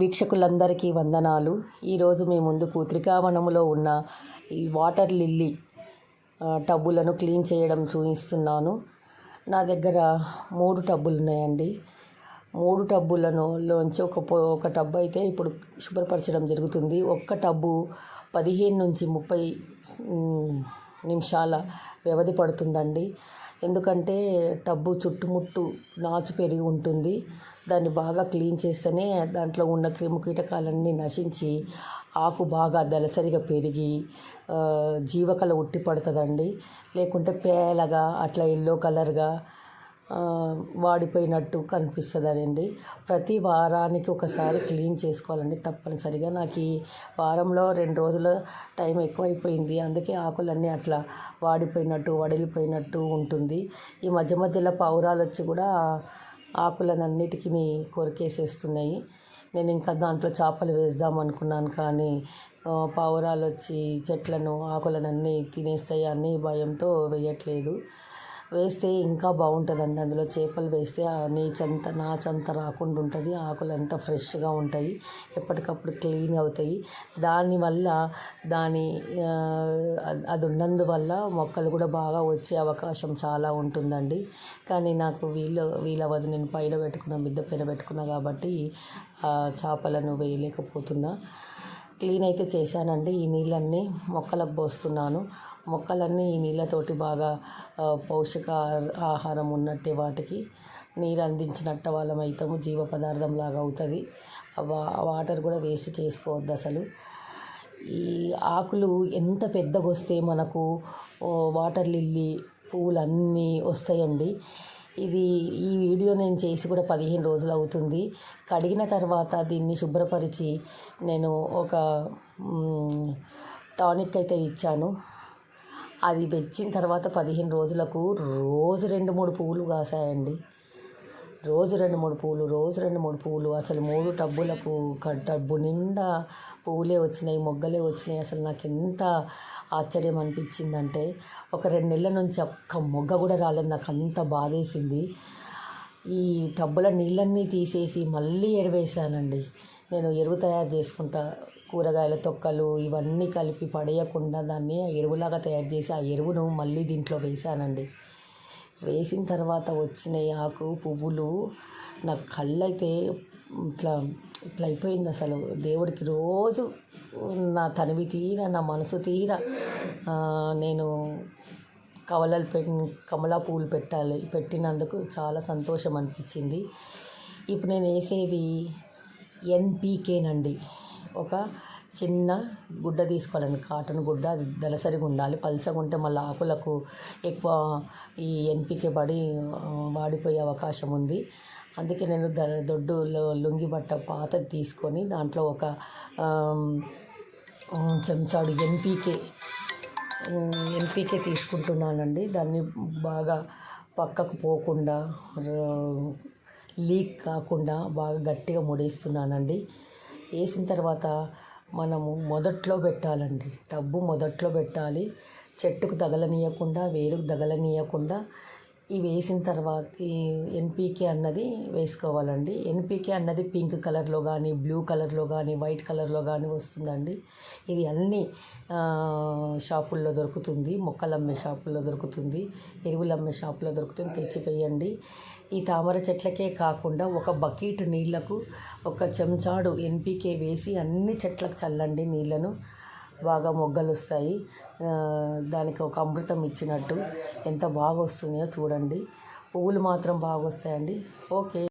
వీక్షకులందరికీ వందనాలు. ఈరోజు మీ ముందుకు త్రికావనములో ఉన్న ఈ వాటర్ లిల్లీ టబ్బులను క్లీన్ చేయడం చూపిస్తున్నాను. నా దగ్గర మూడు టబ్బులు ఉన్నాయండి మూడు టబ్బులను లోంచి ఒక ఒక టబ్బు అయితే ఇప్పుడు శుభ్రపరచడం జరుగుతుంది. ఒక్క టబ్బు పదిహేను నుంచి ముప్పై నిమిషాల వ్యవధి పడుతుందండి. ఎందుకంటే టబ్బు చుట్టుముట్టు నాచు పెరిగి ఉంటుంది. దాన్ని బాగా క్లీన్ చేస్తేనే దాంట్లో ఉన్న క్రిమి కీటకాలన్నీ నశించి ఆకు బాగా దళసరిగా పెరిగి జీవకళ ఉట్టి పడుతుందండి. లేకుంటే పేలగా అట్లా ఎల్లో కలర్గా వాడిపోయినట్టు కనిపిస్తుందండి ప్రతి వారానికి ఒకసారి క్లీన్ చేసుకోవాలండి తప్పనిసరిగా. నాకు ఈ వారంలో రెండు రోజుల టైం ఎక్కువైపోయింది. అందుకే ఆకులన్నీ అట్లా వాడిపోయినట్టు వడిలిపోయినట్టు ఉంటుంది. ఈ మధ్య మధ్యలో పావురాలు వచ్చి కూడా ఆకులనన్నిటికీ కొరికేసేస్తున్నాయి. నేను ఇంకా దాంట్లో చేపలు వేద్దాం అనుకున్నాను కానీ పావురాలు వచ్చి చెట్లను ఆకులనన్నీ తినేస్తాయి అన్ని భయంతో వేయట్లేదు. వేస్తే ఇంకా బాగుంటుందండి. అందులో చేపలు వేస్తే ఆ నీచంత నాచంత రాకుండా ఉంటుంది. ఆకులు అంతా ఫ్రెష్గా ఉంటాయి. ఎప్పటికప్పుడు క్లీన్ అవుతాయి. దానివల్ల దాని అది- ఉన్నందువల్ల మొక్కలు కూడా బాగా వచ్చే అవకాశం చాలా ఉంటుందండి. కానీ నాకు వీలు వీలవదు నేను పైన పెట్టుకున్న మిద్దె పైన పెట్టుకున్నా కాబట్టి చేపలను వేయలేకపోతున్నా. క్లీన్ అయితే చేశానండి. ఈ నీళ్ళన్నీ మొక్కలకు పోస్తున్నాను. మొక్కలన్నీ ఈ నీళ్ళతోటి బాగా ఆ, పౌష్టిక ఆహారం ఉన్నట్టే వాటికి. నీరు అందించినట్ట వాళ్ళం అవుతాము జీవ పదార్థం లాగా అవుతుంది. వా- వాటర్ కూడా వేస్ట్ చేసుకోవద్దు అసలు. ఈ ఆకులు ఎంత పెద్దగా వస్తే మనకు వాటర్ లిల్లీ పువ్వులు అన్నీ వస్తాయండి. ఇది ఈ వీడియో నేను చేసి కూడా పదిహేను రోజులు అవుతుంది. కడిగిన తర్వాత దీన్ని శుభ్రపరిచి నేను ఒక టానిక్ అయితే ఇచ్చాను. అది వెచ్చిన తర్వాత పదిహేను రోజులకు రోజు రెండు మూడు పువ్వులు కాసాయండి. రోజు రెండు మూడు పువ్వులు రోజు రెండు మూడు పువ్వులు అసలు మూడు టబ్బులకు డబ్బు నిండా పువ్వులే వచ్చినాయి మొగ్గలే వచ్చినాయి. అసలు నాకు ఎంత ఆశ్చర్యం అనిపించిందంటే ఒక రెండు నెలల నుంచి ఒక్క మొగ్గ కూడా రాలేదు. నాకు అంత బాధేసింది. ఈ టబ్బుల నీళ్ళన్నీ తీసేసి మళ్ళీ ఎరువేసానండి నేను ఎరువు తయారు చేసుకుంటా కూరగాయల తొక్కలు ఇవన్నీ కలిపి పడేయకుండా దాన్ని ఎరువులాగా తయారు చేసి ఆ ఎరువును మళ్ళీ దీంట్లో వేసానండి వేసిన తర్వాత వచ్చిన ఆకు పువ్వులు నా కళ్ళైతే ఇట్లా ఇట్లా అయిపోయింది అసలు. దేవుడికి రోజు నా తనివి తీర నా మనసు తీర నేను కవలలు పెట్టి కమలా పువ్వులు పెట్టాలి పెట్టినందుకు చాలా సంతోషం అనిపించింది. ఇప్పుడు నేను వేసేది ఎన్పీకేనండి. ఒక చిన్న గుడ్డ తీసుకోవాలండి. కాటన్ గుడ్డ అది దలసరిగా ఉండాలి పల్సగా ఉంటే మళ్ళీ ఆకులకు ఎక్కువ ఈ ఎన్పికే పడి వాడిపోయే అవకాశం ఉంది. అందుకే నేను ద దొడ్డు లుంగి బట్ట పాత తీసుకొని దాంట్లో ఒక చెంచాడు ఎన్పికే ఎన్పికే తీసుకుంటున్నానండి. దాన్ని బాగా పక్కకు పోకుండా లీక్ కాకుండా బాగా గట్టిగా ముడేస్తున్నానండి. వేసిన తర్వాత మనము మొదట్లో పెట్టాలండి. టబ్బు మొదట్లో పెట్టాలి. చెట్టుకు తగలనీయకుండా వేరుకు తగలనీయకుండా ఇవి వేసిన తర్వాత ఈ ఎన్పీకే అన్నది వేసుకోవాలండి. ఎన్పీకే అన్నది పింక్ కలర్లో కానీ బ్లూ కలర్లో కానీ వైట్ కలర్లో కానీ వస్తుందండి. ఇది అన్ని షాపుల్లో దొరుకుతుంది. మొక్కలు అమ్మే షాపుల్లో దొరుకుతుంది. ఎరువులు అమ్మే షాపులో దొరుకుతుంది. తెచ్చిపోయండి ఈ తామర చెట్లకే కాకుండా ఒక బకెట్ నీళ్ళకు ఒక చెంచాడు ఎన్పీకే వేసి అన్ని చెట్లకు చల్లండి నీళ్ళను బాగా మొగ్గలు వస్తాయి దానికి ఒక అమృతం ఇచ్చినట్టు ఎంత బాగా వస్తున్నాయో చూడండి. పువ్వులు మాత్రం బాగా వస్తాయండి ఓకే.